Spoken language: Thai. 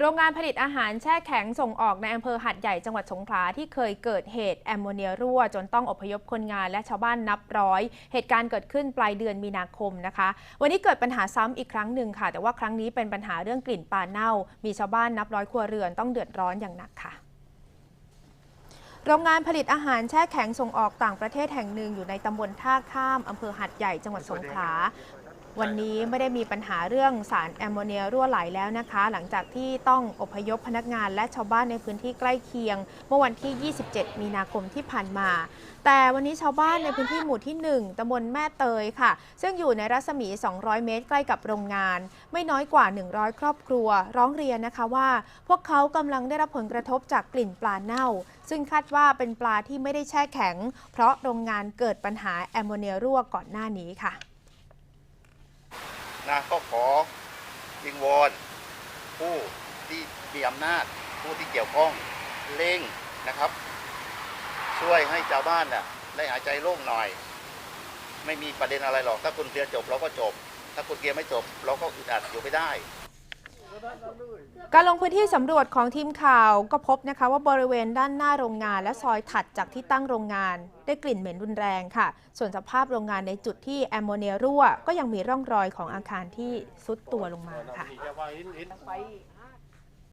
โรงงานผลิตอาหารแช่แข็งส่งออกในอำเภอหัดใหญ่จังหวัดสงขลาที่เคยเกิดเหตุแอมโมเนียรั่ว จนต้องอพยพคนงานและชาวบ้านนับร้อย เหตุการณ์เกิดขึ้นปลายเดือนมีนาคมนะคะ วันนี้เกิดปัญหาซ้ำอีกครั้งหนึ่งค่ะ แต่ว่าครั้งนี้เป็นปัญหาเรื่องกลิ่นปลาเน่า มีชาวบ้านนับร้อยครัวเรือนต้องเดือดร้อนอย่างหนักค่ะโรงงานผลิตอาหารแช่แข็งส่งออกต่างประเทศแห่งหนึ่งอยู่ในตำบลท่าข้ามอำเภอหัดใหญ่จังหวัดสงขลา วันนี้ไม่ได้มีปัญหาเรื่องสารแอมโมเนียรั่วไหลแล้วนะคะ หลังจากที่ต้องอพยพพนักงานและชาวบ้านในพื้นที่ใกล้เคียง เมื่อวันที่ 27 มีนาคมที่ผ่านมา แต่วันนี้ชาวบ้านในพื้นที่หมู่ที่ 1ตำบลแม่เตยค่ะ ซึ่งอยู่ในรัศมี 200 เมตรใกล้กับโรงงาน ไม่น้อยกว่า 100 ครอบครัว ร้องเรียนนะคะว่า พวกเขากำลังได้รับผลกระทบจากกลิ่นปลาเน่า ซึ่งคาดว่าเป็นปลาที่ไม่ได้แช่แข็ง เพราะโรงงานเกิดปัญหาแอมโมเนียรั่วก่อนหน้านี้ค่ะ นะก็ขอวิงวอนผู้ที่มีอำนาจผู้ที่เกี่ยวข้องเร่งนะครับ ช่วยให้ชาวบ้านน่ะได้หายใจโล่งหน่อย ไม่มีประเด็นอะไรหรอก ถ้าคุณเคลียร์จบเราก็จบ ถ้าคุณเคลียร์ไม่จบ เราก็อึดอัดอยู่ไม่ได้ การลงพื้นที่สำรวจของทีมข่าวก็พบนะคะว่าบริเวณด้านหน้าโรงงาน และซอยถัดจากที่ตั้งโรงงาน ได้กลิ่นเหม็นรุนแรงค่ะ ส่วนสภาพโรงงานในจุดที่แอมโมเนียรั่ว ก็ยังมีร่องรอยของอาคารที่ซุดตัวลงมาค่ะ